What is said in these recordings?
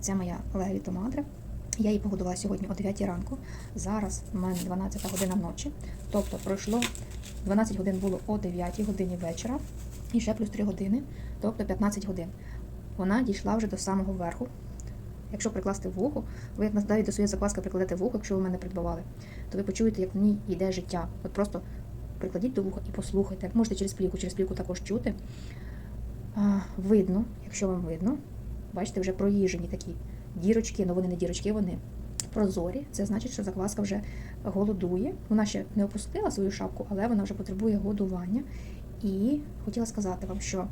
Це моя Левіто Мадре. Я її погодувала сьогодні о 9 ранку. Зараз в мене 12 година ночі. Тобто пройшло 12 годин було о 9 годині вечора. І ще плюс 3 години, тобто 15 годин. Вона дійшла вже до самого верху. Якщо прикласти вухо, ви як навіть до своєї закваски прикладете вухо, якщо ви мене придбавали, то ви почуєте, як в ній йде життя. От просто прикладіть до вуха і послухайте. Можете через плівку, через плівку також чути. Видно, якщо вам видно, бачите, вже проїжені такі дірочки, ну вони не дірочки, вони прозорі. Це значить, що закваска вже голодує. Вона ще не опустила свою шапку, але вона вже потребує годування. І хотіла сказати вам, що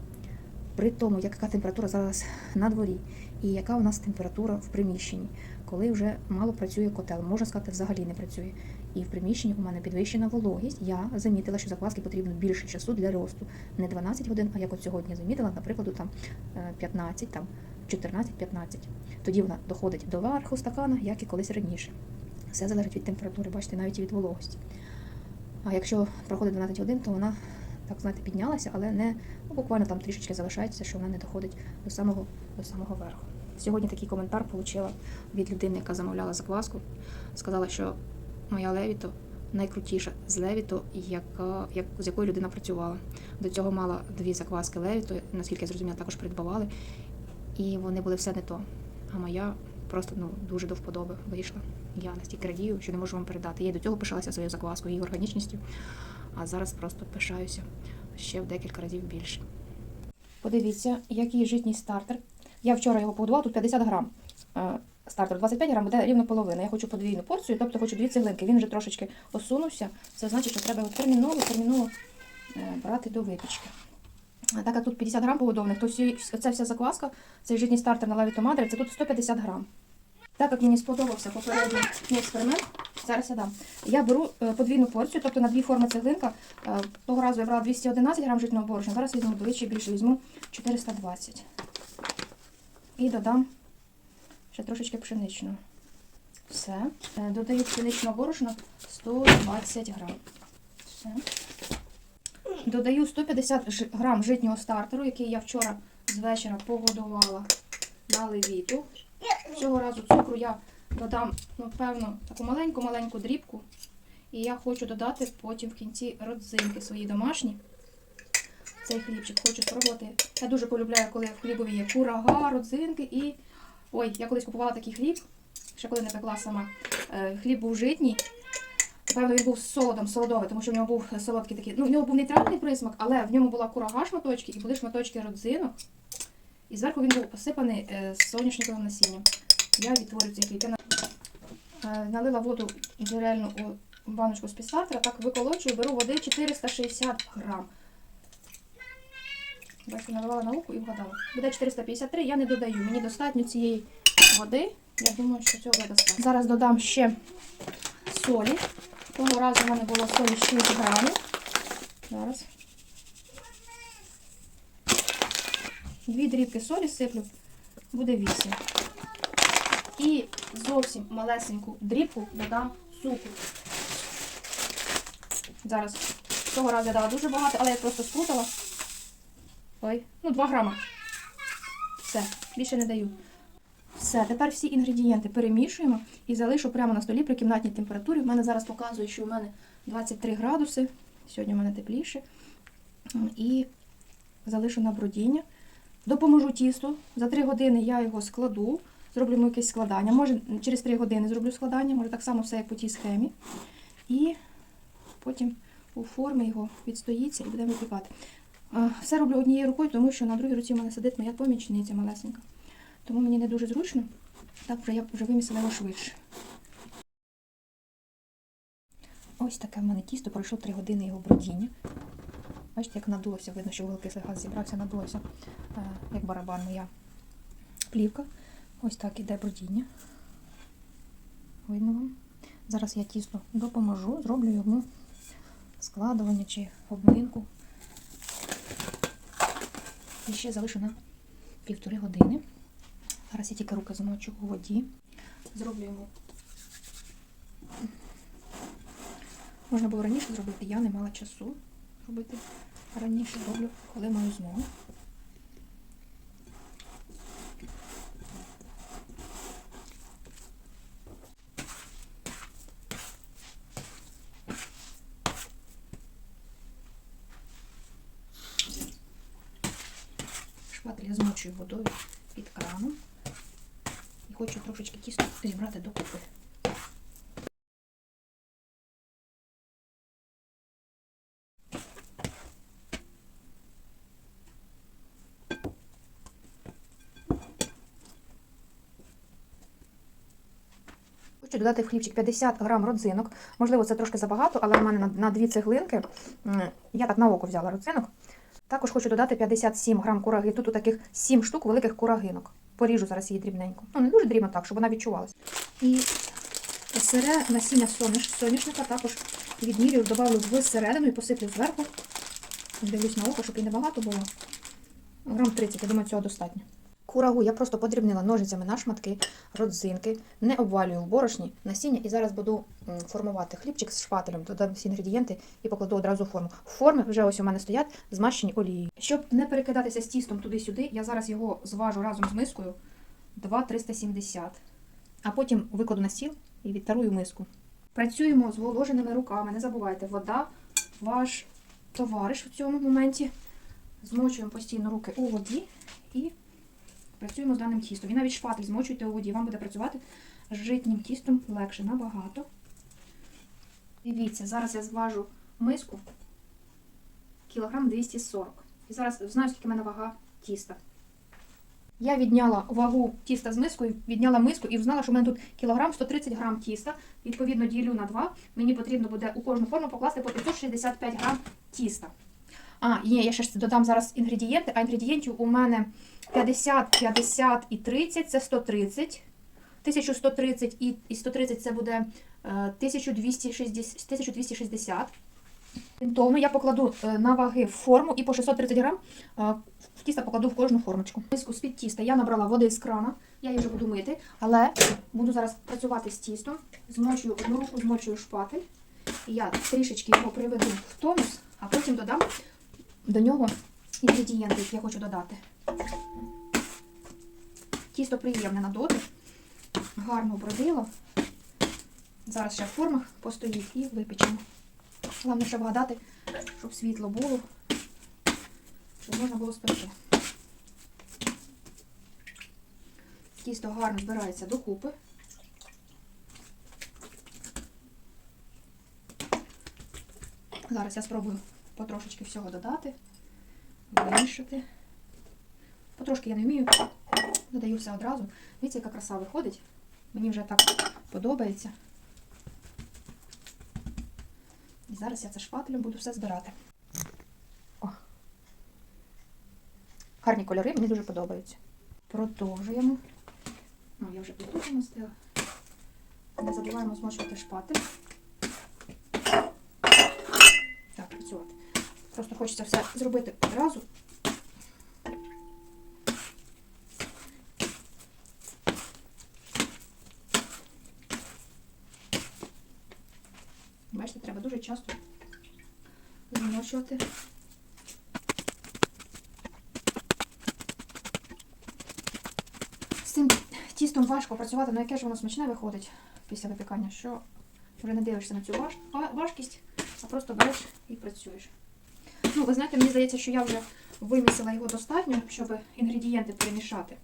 при тому, яка температура зараз на дворі, і яка у нас температура в приміщенні, коли вже мало працює котел, можна сказати, взагалі не працює. І в приміщенні у мене підвищена вологість. Я замітила, що закваски потрібно більше часу для росту. Не 12 годин, а як от сьогодні замітила, наприклад, там е, 15, там 14-15. Тоді вона доходить до верху стакана, як і колись раніше. Все залежить від температури, бачите, навіть і від вологості. А якщо проходить 12 годин, то вона так знаєте, піднялася, але не ну, буквально там трішечки залишається, що вона не доходить до самого до самого верху. Сьогодні такий коментар отримала від людини, яка замовляла закваску. Сказала, що моя Левіто найкрутіша з Левіто, яка, як, з якою людина працювала. До цього мала дві закваски Левіто, наскільки я зрозуміла, також придбавали. І вони були все не то. А моя просто ну, дуже до вподоби вийшла. Я настільки радію, що не можу вам передати. Я до цього пишалася своєю закваскою, її органічністю, а зараз просто пишаюся ще в декілька разів більше. Подивіться, який житній стартер. Я вчора його погодувала, тут 50 грам. Е, Стартер 25 грам буде рівно половина. Я хочу подвійну порцію, тобто хочу дві цеглинки. Він вже трошечки осунувся. Це значить, що треба його терміново, терміново е, брати до випічки. Так як тут 50 грам погодованих, то оця вся закваска, цей житній стартер на лаві Мадре, це тут 150 грам. Так як мені сподобався попередній експеримент, зараз я дам. Я беру е, подвійну порцію, тобто на дві форми цеглинка. Е, Того разу я брала 211 грам житного борошна, зараз візьму вдвічі більше, візьму 420. І додам ще трошечки пшеничного. Все. Е, Додаю пшеничного борошна 120 грам. Все. Додаю 150 грам житнього стартеру, який я вчора з вечора погодувала на левіту. Цього разу цукру я додам, ну, певно, таку маленьку-маленьку дрібку. І я хочу додати потім в кінці родзинки свої домашні. Цей хлібчик хочу спробувати. Я дуже полюбляю, коли в хлібові є курага, родзинки і. Ой, я колись купувала такий хліб, ще коли не пекла сама. Е, Хліб був житній. Певно, він був з солодом, солодовий, тому що в нього був солодкий такий. Ну, в нього був нейтральний присмак, але в ньому була курага шматочки і були шматочки родзинок. І зверху він був посипаний е, соняшниковим насінням. Я відтворю цей хліб. Я е, налила воду джерельну у баночку з пістартера, так виколочую, беру води 460 грам. Бачу, наливала на і вгадала. Буде 453, я не додаю. Мені достатньо цієї води. Я думаю, що цього достатньо. Зараз додам ще солі. Того разу в мене було солі 6 грамів. Зараз. Дві дрібки солі сиплю, буде 8. І зовсім малесеньку дрібку додам цукру. Зараз. Цього разу я дала дуже багато, але я просто сплутала. Ой, ну 2 грама. Все, більше не даю. Все, тепер всі інгредієнти перемішуємо і залишу прямо на столі при кімнатній температурі. У мене зараз показує, що у мене 23 градуси. Сьогодні у мене тепліше. І залишу на бродіння. Допоможу тісту. За 3 години я його складу, зроблю йому якесь складання. Може, через 3 години зроблю складання, може так само все як по тій схемі. І потім у формі його відстоїться і будемо випікати. Все роблю однією рукою, тому що на другій руці в мене сидить моя помічниця малесенька. Тому мені не дуже зручно. Так вже я вже вимісила його швидше. Ось таке в мене тісто, пройшло 3 години його бродіння. Бачите, як надулося, видно, що вуглекислий газ зібрався, надулося, е, як барабан моя плівка. Ось так іде бродіння. Видно вам. Зараз я тісто допоможу, зроблю йому складування чи обминку. І ще залишу півтори години. Зараз я тільки руки замочу у воді. Зроблю йому. Можна було раніше зробити, я не мала часу робити. Раніше зроблю, коли маю змогу. Шпатель я змочую водою під краном. Хочу трошечки тісто зібрати докупи. Хочу додати в хлібчик 50 грам родзинок. Можливо, це трошки забагато, але в мене на, на дві цеглинки. Я так на око взяла родзинок. Також хочу додати 57 грам кураги. Тут у таких 7 штук великих курагинок. Поріжу зараз її дрібненько. Ну, не дуже дрібно так, щоб вона відчувалася. І сире насіння соняш, соняшника також відмірюю, додавлю всередину і посиплю зверху. Дивлюсь на око, щоб і небагато було. Грам 30, я думаю, цього достатньо. Курагу я просто подрібнила ножицями на шматки, родзинки, не обвалюю в борошні, насіння і зараз буду формувати хлібчик з шпателем, додам всі інгредієнти і покладу одразу в форму. Форми вже ось у мене стоять, змащені олією. Щоб не перекидатися з тістом туди-сюди, я зараз його зважу разом з мискою 2,370, а потім викладу на стіл і відтарую миску. Працюємо з воложеними руками, не забувайте, вода ваш товариш в цьому моменті. Змочуємо постійно руки у воді і працюємо з даним тістом. І навіть шпатель змочуйте у воді, вам буде працювати з житнім тістом легше набагато. Дивіться, зараз я зважу миску кілограм 240. І зараз знаю, скільки в мене вага тіста. Я відняла вагу тіста з мискою, відняла миску і знала, що в мене тут кілограм 130 грам тіста. Відповідно, ділю на 2. Мені потрібно буде у кожну форму покласти по 565 грам тіста. А, ні, я ще додам зараз інгредієнти, а інгредієнтів у мене 50, 50 і 30 це 130. 1130 і і 130 це буде е, 1260. 1260. Орієнтовно я покладу е, на ваги в форму і по 630 грам е, в тісто покладу в кожну формочку. Миску з-під тіста я набрала води з крана, я її вже буду мити, але буду зараз працювати з тістом. Змочую одну руку, змочую шпатель. Я трішечки його приведу в тонус, а потім додам до нього інгредієнти, які я хочу додати. Тісто приємне на дотик, гарно бродило. Зараз ще в формах постоїть і випечемо. Головне, щоб вгадати, щоб світло було, щоб можна було спекти. Тісто гарно збирається докупи. Зараз я спробую потрошечки всього додати, вирішити. Потрошки я не вмію, додаю все одразу. Дивіться, яка краса виходить. Мені вже так подобається. І зараз я це шпателем буду все збирати. О. Гарні кольори, мені дуже подобаються. Продовжуємо. Ну, я вже плиту помастила. Не забуваємо змочувати шпатель. Так, працювати. Просто хочеться все зробити одразу. Бачите, треба дуже часто змочувати. З цим тістом важко працювати, але яке ж воно смачне виходить після випікання, що вже не дивишся на цю важ... важкість, а просто береш і працюєш. Ну, ви знаєте, мені здається, що я вже вимісила його достатньо, щоб інгредієнти перемішати.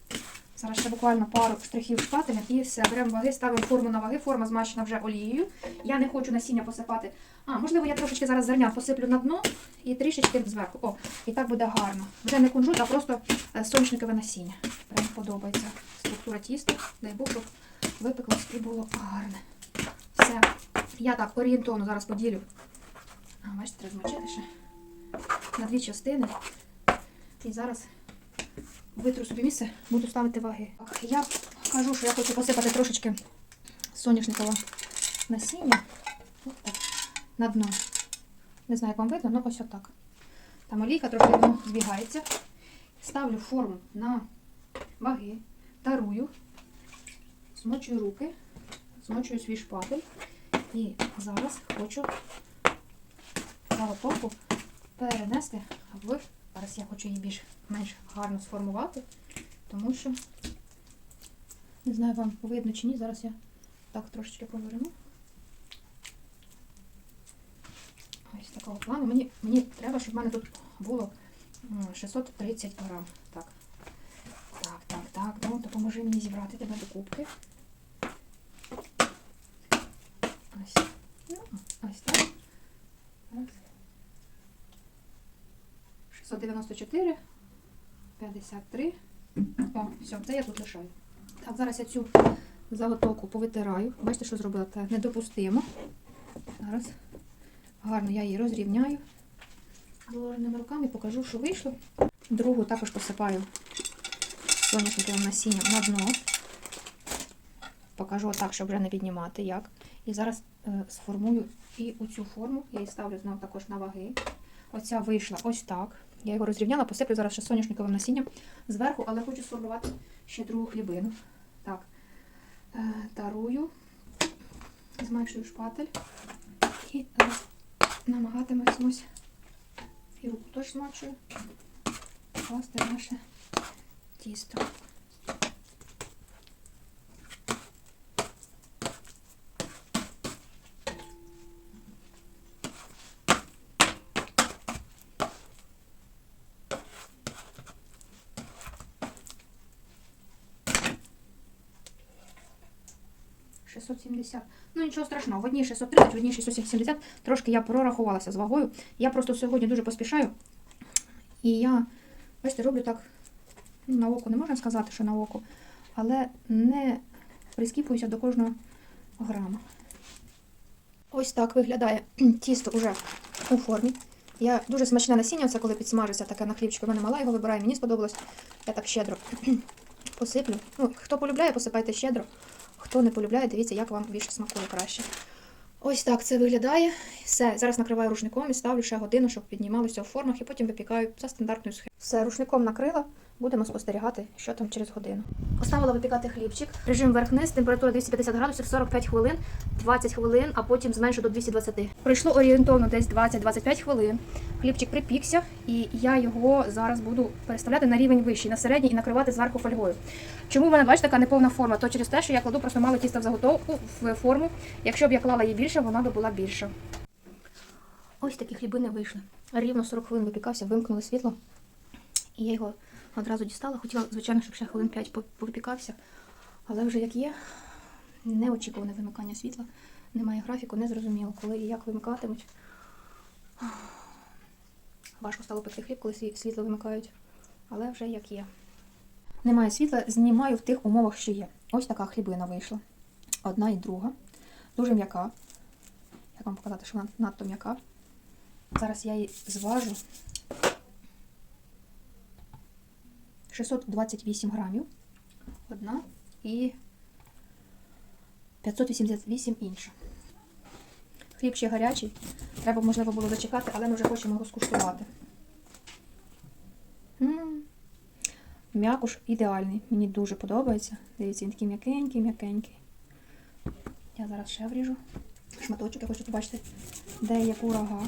Зараз ще буквально пару штрихів шпателем і все. Беремо ваги, ставимо форму на ваги, форма змащена вже олією. Я не хочу насіння посипати. А, можливо, я трошечки зараз зерня посиплю на дно і трішечки зверху. О, і так буде гарно. Вже не кунжут, а просто е, соняшникове насіння. Прям подобається структура тіста. Дай Бог, щоб випеклось і було гарне. Все. Я так орієнтовно зараз поділю. А, бачите, треба змочити ще на дві частини. І зараз витру собі місце, буду ставити ваги. Я кажу, що я хочу посипати трошечки соняшникового насіння. От так, на дно. Не знаю, як вам видно, але ось отак. Там олійка трохи збігається. Ставлю форму на ваги, тарую, змочую руки, змочую свій шпатель. І зараз хочу заготовку перенести в Зараз я хочу її більш менш гарно сформувати, тому що не знаю, вам видно чи ні. Зараз я так трошечки поверну. Ось такого плану. Мені, мені треба, щоб в мене тут було 630 грам. Так. Так, ну допоможи мені зібрати тебе до кубки. Ось. Ну, ось так. Ось. 694, 53. О, все, це я тут лишаю. Так, зараз я цю заготовку повитираю. Бачите, що зробила? Це недопустимо. Зараз гарно я її розрівняю вложеними руками, покажу, що вийшло. Другу також посипаю соняшниковим насінням на дно. Покажу отак, щоб вже не піднімати як. І зараз е, сформую і оцю форму. Я її ставлю знову також на ваги. Оця вийшла ось так. Я його розрівняла, посиплю зараз ще соняшниковим насінням зверху, але хочу сформувати ще другу хлібину. Так, е, тарую, зменшую шпатель і зараз намагатимусь і руку теж змачую. Класти наше тісто. Шістсот сімдесят. Ну нічого страшного. В одній 630, в одній 670. Трошки я прорахувалася з вагою. Я просто сьогодні дуже поспішаю. І я, бачите, роблю так ну, на око, не можна сказати, що на око, але не прискіпуюся до кожного грама. Ось так виглядає тісто вже у формі. Я дуже смачне насіння, це коли підсмажиться таке на хлібчику. У мене мала його вибираю, мені сподобалось. Я так щедро посиплю. Ну, хто полюбляє, посипайте щедро. Хто не полюбляє, дивіться, як вам більше смакує краще. Ось так це виглядає. Все, зараз накриваю рушником і ставлю ще годину, щоб піднімалося в формах, і потім випікаю за стандартною схемою. Все, рушником накрила, будемо спостерігати, що там через годину. Поставила випікати хлібчик. Режим верх-низ, температура 250 градусів, 45 хвилин, 20 хвилин, а потім зменшу до 220. Пройшло орієнтовно десь 20-25 хвилин. Хлібчик припікся, і я його зараз буду переставляти на рівень вищий, на середній і накривати зверху фольгою. Чому в мене бачите, така неповна форма? То через те, що я кладу просто мало тіста в заготовку в форму. Якщо б я клала її більше, вона б була більша. Ось такі хлібини вийшли. Рівно 40 хвилин випікався, вимкнули світло. І я його одразу дістала. Хотіла, звичайно, щоб ще хвилин 5 по- повипікався. Але вже як є, неочікуване вимикання світла. Немає графіку, не зрозуміло, коли і як вимикатимуть. Важко стало пекти хліб, коли світло вимикають. Але вже як є. Немає світла, знімаю в тих умовах, що є. Ось така хлібина вийшла. Одна і друга. Дуже м'яка. Як вам показати, що вона надто м'яка. Зараз я її зважу. 628 грамів. Одна і 588 інша. Хліб ще гарячий. Треба, можливо, було зачекати, але ми вже хочемо його скуштувати. М'якуш ідеальний. Мені дуже подобається. Дивіться, він такий м'якенький, м'якенький. Я зараз ще вріжу. Шматочок, я хочу побачити, де є курага.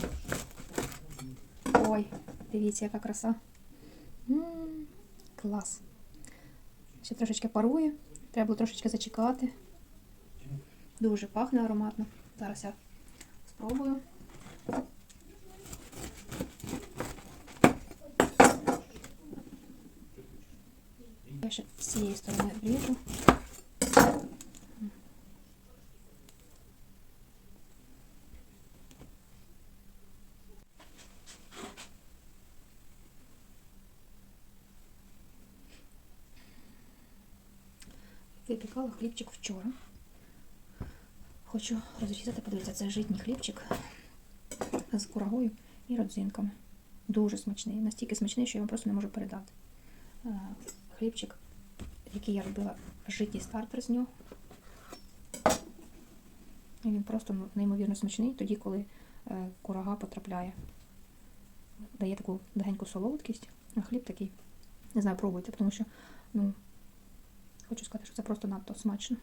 Ой, дивіться, яка краса. М, Клас. Ще трошечки парує. Треба було трошечки зачекати. Дуже пахне ароматно. Зараз я спробую. Я ще з цієї сторони вріжу. Випікала хлібчик вчора. Хочу розрізати, подивіться, це житній хлібчик з курагою і родзинками. Дуже смачний. Настільки смачний, що я вам просто не можу передати. Е, Хлібчик, який я робила житній стартер з нього. І він просто неймовірно смачний тоді, коли е, курага потрапляє. Дає таку легеньку солодкість, а хліб такий. Не знаю, пробуйте, тому що, ну, хочу сказати, що це просто надто смачно.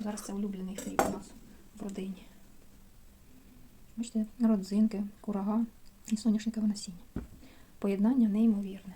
Зараз це улюблений хліб у нас в родині. Бачите, родзинки, курага і соняшникове насіння. Поєднання неймовірне.